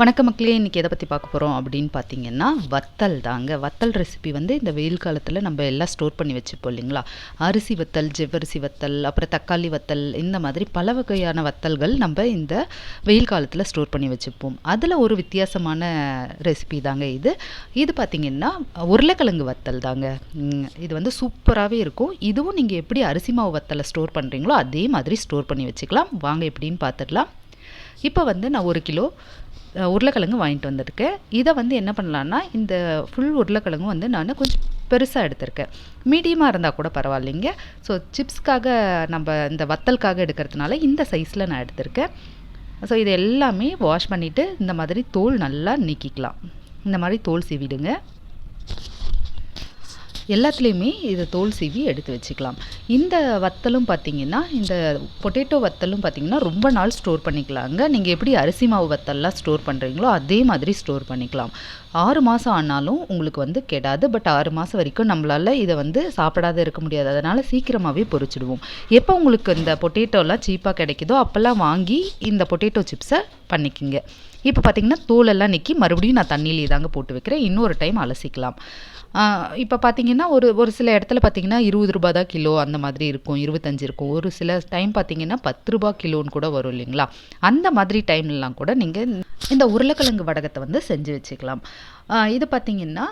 வணக்க மக்களே இன்றைக்கி எதை பற்றி பார்க்க போகிறோம் அப்படின்னு பார்த்தீங்கன்னா வத்தல் தாங்க. வத்தல் ரெசிபி வந்து இந்த வெயில் காலத்தில் நம்ம எல்லாம் ஸ்டோர் பண்ணி வச்சுப்போம் இல்லைங்களா? அரிசி வத்தல் ஜெவ்வரிசி வத்தல் அப்புறம் தக்காளி வத்தல் இந்த மாதிரி பல வகையான வத்தல்கள் நம்ம இந்த வெயில் காலத்தில் ஸ்டோர் பண்ணி வச்சுப்போம் அதில் ஒரு வித்தியாசமான ரெசிபி தாங்க இது. இது பார்த்திங்கன்னா உருளைக்கிழங்கு வத்தல் தாங்க. இது வந்து சூப்பராகவே இருக்கும். இதுவும் நீங்கள் எப்படி அரிசி மாவு வத்தலை ஸ்டோர் பண்ணுறீங்களோ அதே மாதிரி ஸ்டோர் பண்ணி வச்சுக்கலாம். வாங்க எப்படின்னு பார்த்துடலாம். இப்போ வந்து நான் ஒரு கிலோ உருளைக்கிழங்கு வாங்கிட்டு வந்திருக்கேன். இதை வந்து என்ன பண்ணலான்னா இந்த ஃபுல் உருளைக்கிழங்கும் வந்து நான் கொஞ்சம் பெருசாக எடுத்திருக்கேன். மீடியமாக இருந்தால் கூட பரவாயில்லைங்க. ஸோ சிப்ஸ்க்காக நம்ம இந்த வத்தலுக்காக எடுக்கிறதுனால இந்த சைஸில் நான் எடுத்திருக்கேன். ஸோ இது எல்லாமே வாஷ் பண்ணிவிட்டு இந்த மாதிரி தோல் நல்லா நீக்கிக்கலாம். இந்த மாதிரி தோல் சீவிடுங்க. எல்லாத்துலேயுமே இதை தோல் சீவி எடுத்து வச்சுக்கலாம். இந்த வத்தலும் பார்த்தீங்கன்னா இந்த பொட்டேட்டோ வத்தலும் பார்த்தீங்கன்னா ரொம்ப நாள் ஸ்டோர் பண்ணிக்கலாங்க நீங்கள் எப்படி அரிசி மாவு வத்தல்லாம் ஸ்டோர் பண்ணுறீங்களோ அதே மாதிரி ஸ்டோர் பண்ணிக்கலாம். ஆறு மாதம் ஆனாலும் உங்களுக்கு வந்து கெடாது. பட் ஆறு மாதம் வரைக்கும் நம்மளால் இதை வந்து சாப்பிடாத இருக்க முடியாது. அதனால் சீக்கிரமாகவே பொரிச்சிடுவோம் எப்போ உங்களுக்கு இந்த பொட்டேட்டோலாம் சீப்பாக கிடைக்குதோ அப்போல்லாம் வாங்கி இந்த பொட்டேட்டோ சிப்ஸை பண்ணிக்கிங்க. இப்போ பார்த்தீங்கன்னா தோலெல்லாம் நிற்கி மறுபடியும் நான் தண்ணியிலே தாங்க போட்டு வைக்கிறேன். இன்னொரு டைம் அலசிக்கலாம். இப்போ பார்த்தீங்கன்னா ஒரு ஒரு சில இடத்துல பார்த்தீங்கன்னா இருபது ரூபா தான் கிலோ அந்த மாதிரி இருக்கும் இருபத்தஞ்சு இருக்கும். ஒரு சில டைம் பார்த்தீங்கன்னா பத்து ரூபா கிலோன்னு கூட வரும் இல்லைங்களா? அந்த மாதிரி டைம்லலாம் கூட நீங்கள் இந்த உருளைக்கிழங்கு வடகத்தை வந்து செஞ்சு வச்சுக்கலாம். இது பார்த்தீங்கன்னா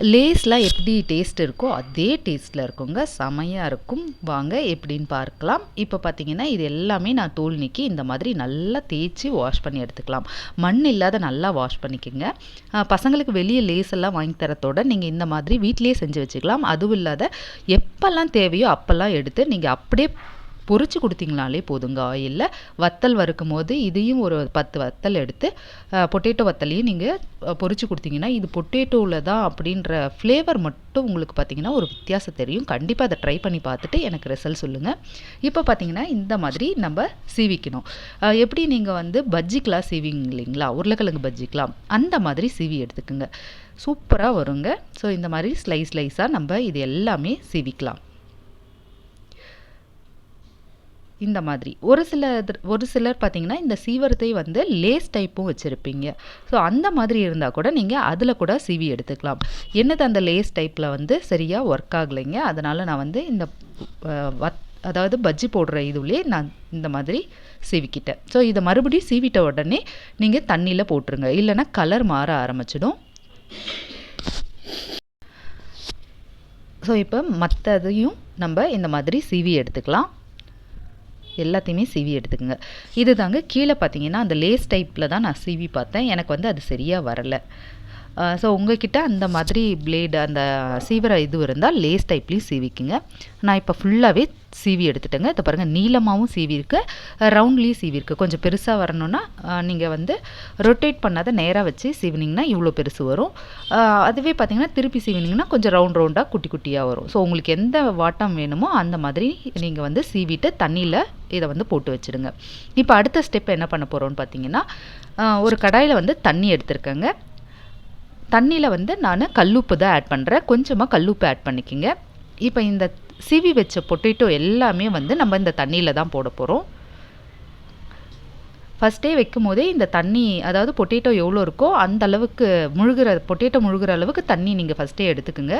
லேஸ்லாம் எப்படி டேஸ்ட் இருக்கோ அதே டேஸ்ட்டில் இருக்குங்க. செமையாக இருக்கும். வாங்க எப்படின்னு பார்க்கலாம். இப்போ பார்த்தீங்கன்னா இது எல்லாமே நான் தோல் நீக்கி இந்த மாதிரி நல்லா தேய்ச்சி வாஷ் பண்ணி எடுத்துக்கலாம். மண் இல்லாத நல்லா வாஷ் பண்ணிக்கோங்க. பசங்களுக்கு வெளியே லேஸ் எல்லாம் வாங்கி தரத்தோட நீங்கள் இந்த மாதிரி வீட்டிலே செஞ்சு வச்சுக்கலாம். அதுவும் இல்லாத எப்போல்லாம் தேவையோ அப்போல்லாம் எடுத்து நீங்கள் அப்படியே பொறிச்சு கொடுத்தீங்களாலே போதுங்க. ஆயிலில் வத்தல் வறுக்கும் போது இதையும் ஒரு பத்து வத்தல் எடுத்து பொட்டேட்டோ வத்தலையும் நீங்கள் பொறிச்சு கொடுத்தீங்கன்னா இது பொட்டேட்டோவில் தான் அப்படின்ற ஃப்ளேவர் மட்டும் உங்களுக்கு பார்த்தீங்கன்னா ஒரு வித்தியாசம் தெரியும். கண்டிப்பாக அதை ட்ரை பண்ணி பார்த்துட்டு எனக்கு ரிசல்ட் சொல்லுங்கள் இப்போ பார்த்தீங்கன்னா இந்த மாதிரி நம்ம சீவிக்கணும். எப்படி நீங்கள் வந்து பஜ்ஜிக்கெலாம் சீவிங்க இல்லைங்களா? உருளைக்கிழங்கு பஜ்ஜிக்கலாம் அந்த மாதிரி சீவி எடுத்துக்கோங்க. சூப்பராக வருங்க. ஸோ இந்த மாதிரி ஸ்லைஸ் ஸ்லைஸாக நம்ம இது எல்லாமே சீவிக்கலாம். இந்த மாதிரி. ஒரு சில இது- ஒரு சிலர் பார்த்தீங்கன்னா இந்த சீவரத்தை வந்து லேஸ் டைப்பும் வச்சுருப்பீங்க. ஸோ அந்த மாதிரி இருந்தால் கூட நீங்கள் அதில் கூட சீவி எடுத்துக்கலாம். என்னது அந்த லேஸ் டைப்பில் வந்து சரியாக ஒர்க் ஆகலைங்க? அதனால் நான் வந்து இந்த வத் அதாவது பஜ்ஜி போடுற இதுலேயே நான் இந்த மாதிரி சீவிக்கிட்டேன். ஸோ இதை மறுபடியும் சீவிட்ட உடனே நீங்கள் தண்ணியில் போட்டுருங்க. இல்லைன்னா கலர் மாற ஆரம்பிச்சிடும். ஸோ இப்போ மற்றதையும் நம்ம இந்த மாதிரி சீவி எடுத்துக்கலாம். எல்லாத்தையுமே சீவி எடுத்துக்கோங்க. இது தாங்க கீழே பார்த்தீங்கன்னா அந்த லேஸ் டைப்பில் தான் நான் சீவி பார்த்தேன். எனக்கு வந்து அது சரியாக வரலை. ஸோ உங்ககிட்ட அந்த மாதிரி பிளேடு அந்த சீவர இது இருந்தால் லேஸ் டைப்லேயும் சீவிக்குங்க. நான் இப்போ ஃபுல்லாகவே சீவி எடுத்துட்டேங்க. இதை பாருங்கள் நீளமாகவும் சீவி இருக்கு ரவுண்ட்லேயும் சீவி இருக்கு கொஞ்சம் பெருசாக வரணும்னா நீங்கள் வந்து ரொட்டேட் பண்ணாத நேராக வச்சு சீவினிங்கன்னா இவ்வளோ பெருசு வரும். அதுவே பார்த்தீங்கன்னா திருப்பி சீவினிங்கன்னா கொஞ்சம் ரவுண்ட் ரவுண்டாக குட்டி குட்டியாக வரும். ஸோ உங்களுக்கு எந்த வாட்டம் வேணுமோ அந்த மாதிரி நீங்கள் வந்து சீவிட்டு தண்ணியில் இதை வந்து போட்டு வச்சுடுங்க. இப்போ அடுத்த ஸ்டெப் என்ன பண்ண போகிறோம்னு பார்த்தீங்கன்னா ஒரு கடாயில் வந்து தண்ணி எடுத்திருக்கேங்க. தண்ணியில் வந்து நான் கல்லுப்பு தான் ஆட் பண்ணுறேன் கொஞ்சமாக கல்லுப்பு ஆட் பண்ணிக்கிங்க. இப்போ இந்த சீவி வச்ச பொட்டேட்டோ எல்லாமே வந்து நம்ம இந்த தண்ணியில் தான் போட போகிறோம் ஃபஸ்ட்டே வைக்கும் போதே இந்த தண்ணி அதாவது பொட்டேட்டோ எவ்வளோ இருக்கோ அந்த அளவுக்கு முழுகிற பொட்டேட்டோ முழுகிற அளவுக்கு தண்ணி நீங்கள் ஃபஸ்ட்டே எடுத்துக்குங்க.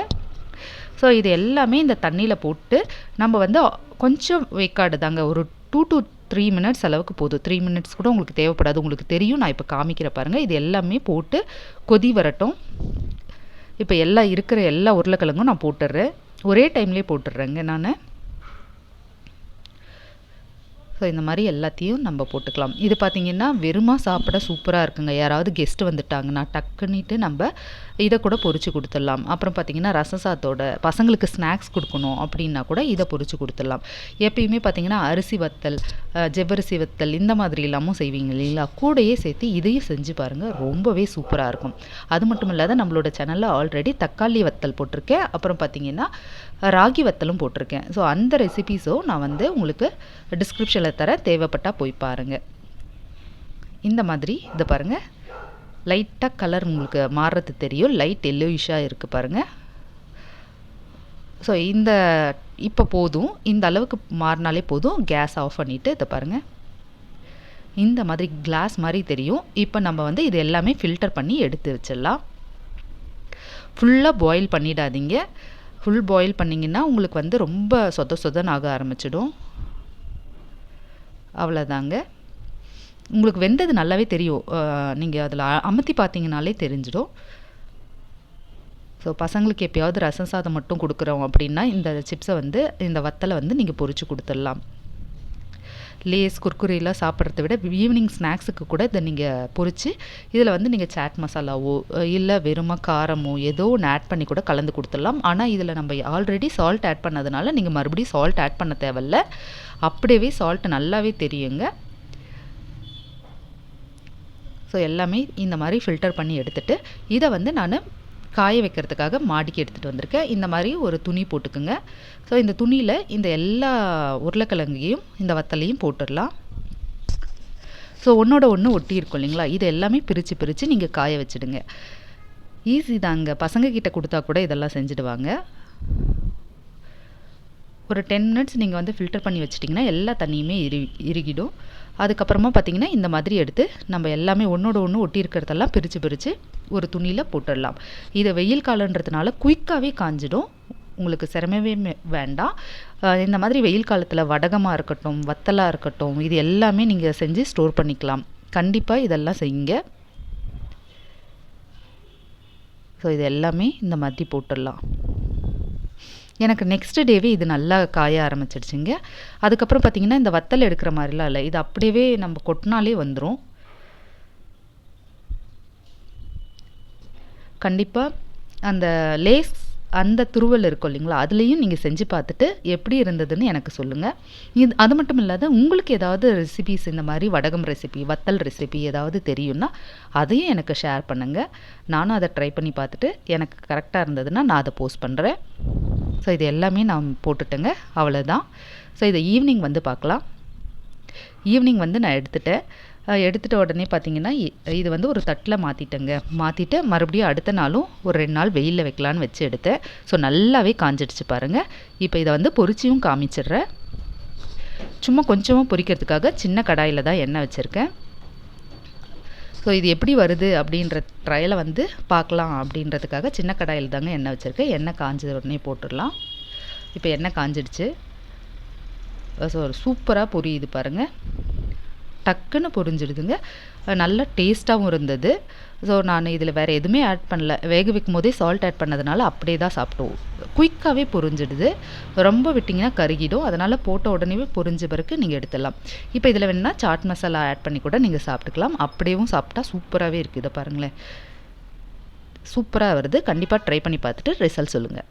ஸோ இது எல்லாமே இந்த தண்ணியில் போட்டு நம்ம வந்து கொஞ்சம் வேக்காடு தாங்க ஒரு டூ டூ த்ரீ மினிட்ஸ் அளவுக்கு போதும். த்ரீ மினிட்ஸ் கூட உங்களுக்கு தேவைப்படாது. உங்களுக்கு தெரியும். நான் இப்போ காமிக்கிற பாருங்கள் இது எல்லாமே போட்டு கொதி வரட்டும். இப்போ எல்லா இருக்கிற எல்லா உருளைக்கிழங்கும் நான் போட்டுடுறேன். ஒரே டைம்லேயே போட்டுடுறேங்க நான். ஸோ இந்த மாதிரி எல்லாத்தையும் நம்ம போட்டுக்கலாம். இது பார்த்திங்கன்னா வெறுமா சாப்பிட சூப்பராக இருக்குங்க. யாராவது கெஸ்ட் வந்துட்டாங்கன்னா டக்குன்னிட்டு நம்ம இதை கூட பொரிச்சு கொடுத்துடலாம். அப்புறம் பார்த்திங்கன்னா ரசம் சாத்தோட பசங்களுக்கு ஸ்நாக்ஸ் கொடுக்கணும் அப்படின்னா கூட இதை பொறிச்சு கொடுத்துடலாம். எப்பயுமே பார்த்திங்கன்னா அரிசி வத்தல் ஜவ்வரிசி வத்தல் இந்த மாதிரி எல்லாமும் செய்வீங்க இல்லைங்களா? கூடயே சேர்த்து இதையும் செஞ்சு பாருங்கள் ரொம்பவே சூப்பராக இருக்கும். அது மட்டும் இல்லாத நம்மளோட சேனலில் ஆல்ரெடி தக்காளி வத்தல் போட்டிருக்கேன். அப்புறம் பார்த்திங்கன்னா ராகி வத்தலும் போட்டிருக்கேன். ஸோ அந்த ரெசிபீஸும் நான் வந்து உங்களுக்கு டிஸ்கிரிப்ஷனில் தர தேவைப்பட்டால் போய் பாருங்கள் இந்த மாதிரி இதை பாருங்கள் லைட்டாக கலர் உங்களுக்கு மாறுறது தெரியும். லைட் எல்லோயிஷாக இருக்குது பாருங்கள் ஸோ இந்த இப்போ போதும். இந்த அளவுக்கு மாறினாலே போதும். கேஸ் ஆஃப் பண்ணிவிட்டு இதை பாருங்கள் இந்த மாதிரி கிளாஸ் மாதிரி தெரியும். இப்போ நம்ம வந்து இது எல்லாமே ஃபில்டர் பண்ணி எடுத்து வச்சிடலாம். ஃபுல்லாக பாயில் பண்ணிடாதீங்க. ஃபுல் பாயில் பண்ணிங்கன்னா உங்களுக்கு வந்து ரொம்ப சொத சொதன்னு ஆக ஆரம்பிச்சிடும். அவ்வளோதாங்க உங்களுக்கு வெந்தது நல்லாவே தெரியும். நீங்கள் அதில் அமர்த்தி பார்த்தீங்கனாலே தெரிஞ்சிடும். ஸோ பசங்களுக்கு எப்பயாவது ரசம் சாதம் மட்டும் கொடுக்குறோம் அப்படின்னா இந்த சிப்ஸை வந்து இந்த வத்தலை வந்து நீங்கள் பொரித்து கொடுத்துடலாம். லேஸ் குர்குரேலாம் சாப்பிட்றத விட ஈவினிங் ஸ்நாக்ஸுக்கு கூட இதை நீங்கள் பொரித்து இதில் வந்து நீங்கள் சாட் மசாலாவோ இல்லை வெறுமா காரமோ ஏதோ ஒன்று ஆட் பண்ணி கூட கலந்து கொடுத்துடலாம். ஆனால் இதில் நம்ம ஆல்ரெடி சால்ட் ஆட் பண்ணதுனால நீங்கள் மறுபடியும் சால்ட் ஆட் பண்ண தேவையில்ல. அப்படியே சால்ட் நல்லாவே தெரியுங்க. ஸோ எல்லாமே இந்த மாதிரி ஃபில்டர் பண்ணி எடுத்துகிட்டு இதை வந்து நான் காய வைக்கிறதுக்காக மாடிக்கு எடுத்துகிட்டு வந்திருக்கேன். இந்த மாதிரி ஒரு துணி போட்டுக்குங்க. ஸோ இந்த துணியில் இந்த எல்லா உருளைக்கிழங்கையும் இந்த வத்தலையும் போட்டுடலாம். ஸோ ஒன்றோட ஒன்று ஒட்டி இருக்கும் இல்லைங்களா? இது எல்லாமே பிரித்து பிரித்து நீங்கள் காய வச்சுடுங்க. ஈஸி தாங்க. பசங்க கிட்ட கொடுத்தா கூட இதெல்லாம் செஞ்சுடுவாங்க. ஒரு டென் மினிட்ஸ் நீங்கள் வந்து ஃபில்டர் பண்ணி வச்சிட்டிங்கன்னா எல்லா தண்ணியுமே இரு இறுகிடும். அதுக்கப்புறமா பார்த்தீங்கன்னா இந்த மாதிரி எடுத்து நம்ம எல்லாமே ஒன்றோட ஒன்று ஒட்டி இருக்கிறதெல்லாம் பிரித்து பிரித்து ஒரு துணியில் போட்டுடலாம். இதை வெயில் காலன்றதுனால குயிக்காகவே காஞ்சிடும். உங்களுக்கு சிரமமே வேண்டாம். இந்த மாதிரி வெயில் காலத்தில் வடகமாக இருக்கட்டும் வத்தலாக இருக்கட்டும் இது எல்லாமே நீங்கள் செஞ்சு ஸ்டோர் பண்ணிக்கலாம். கண்டிப்பாக இதெல்லாம் செய்யுங்க. ஸோ இது எல்லாமே இந்த மாதிரி போட்டுடலாம். எனக்கு நெக்ஸ்ட் டேவே இது நல்லா காய ஆரம்பிச்சிடுச்சுங்க. அதுக்கப்புறம் பார்த்திங்கன்னா இந்த வத்தல் எடுக்கிற மாதிரிலாம் இல்லை. இது அப்படியே நம்ம கொட்டினாலே வந்துடும் கண்டிப்பாக அந்த லேஸ் அந்த துருவல் இருக்கும் இல்லைங்களா? அதுலேயும் நீங்கள் செஞ்சு பார்த்துட்டு எப்படி இருந்ததுன்னு எனக்கு சொல்லுங்கள் இது அது மட்டும் இல்லாத உங்களுக்கு ஏதாவது ரெசிபிஸ் இந்த மாதிரி வடகம் ரெசிபி வத்தல் ரெசிபி ஏதாவது தெரியும்னா அதையும் எனக்கு ஷேர் பண்ணுங்கள் நானும் அதை ட்ரை பண்ணி பார்த்துட்டு எனக்கு கரெக்டாக இருந்ததுன்னா நான் அதை போஸ்ட் பண்ணுறேன் ஸோ இது எல்லாமே நான் போட்டுட்டேங்க. அவ்வளோதான் ஸோ இதை ஈவினிங் வந்து பார்க்கலாம். ஈவினிங் வந்து நான் எடுத்துட்டேன். எடுத்துகிட்ட உடனே பார்த்தீங்கன்னா இது வந்து ஒரு தட்டில் மாற்றிட்டேங்க மாற்றிட்டு மறுபடியும் அடுத்த நாளும் ஒரு ரெண்டு நாள் வெயிலில் வைக்கலான்னு வச்சு எடுத்தேன். ஸோ நல்லாவே காஞ்சிடுச்சு பாருங்கள் இப்போ இதை வந்து பொரிச்சியும் காமிச்சிடுறேன். சும்மா கொஞ்சமாக பொரிக்கிறதுக்காக சின்ன கடாயில் தான் எண்ணெய் வச்சுருக்கேன். ஸோ இது எப்படி வருது அப்படின்ற ட்ரையலை வந்து பார்க்கலாம் அப்படின்றதுக்காக சின்ன கடாயில் தாங்க எண்ணெய் வச்சுருக்கேன். எண்ணெய் காஞ்சது உடனே போட்டுடலாம். இப்போ எண்ணெய் காஞ்சிடுச்சு. ஸோ சூப்பராக பொரியுது பாருங்கள் டக்குன்னு பொரிஞ்சிடுதுங்க. நல்ல டேஸ்ட்டாகவும் இருந்தது. ஸோ நான் இதில் வேறு எதுவுமே ஆட் பண்ணல. வேக வைக்கும் போதே சால்ட் ஆட் பண்ணதுனால அப்படியே தான் சாப்பிட்டோம். குயிக்காகவே பொரிஞ்சிடுது. ரொம்ப விட்டிங்கன்னா கருகிடும். அதனால் போட்ட உடனே பொரிஞ்ச பிறகு நீங்கள் எடுத்துடலாம். இப்போ இதில் வேணுன்னா சாட் மசாலா ஆட் பண்ணி கூட நீங்கள் சாப்பிட்டுக்கலாம். அப்படியேவும் சாப்பிட்டா சூப்பராகவே இருக்குது இதை பாருங்களேன். சூப்பராக வருது. கண்டிப்பாக ட்ரை பண்ணி பார்த்துட்டு ரிசல்ட் சொல்லுங்கள்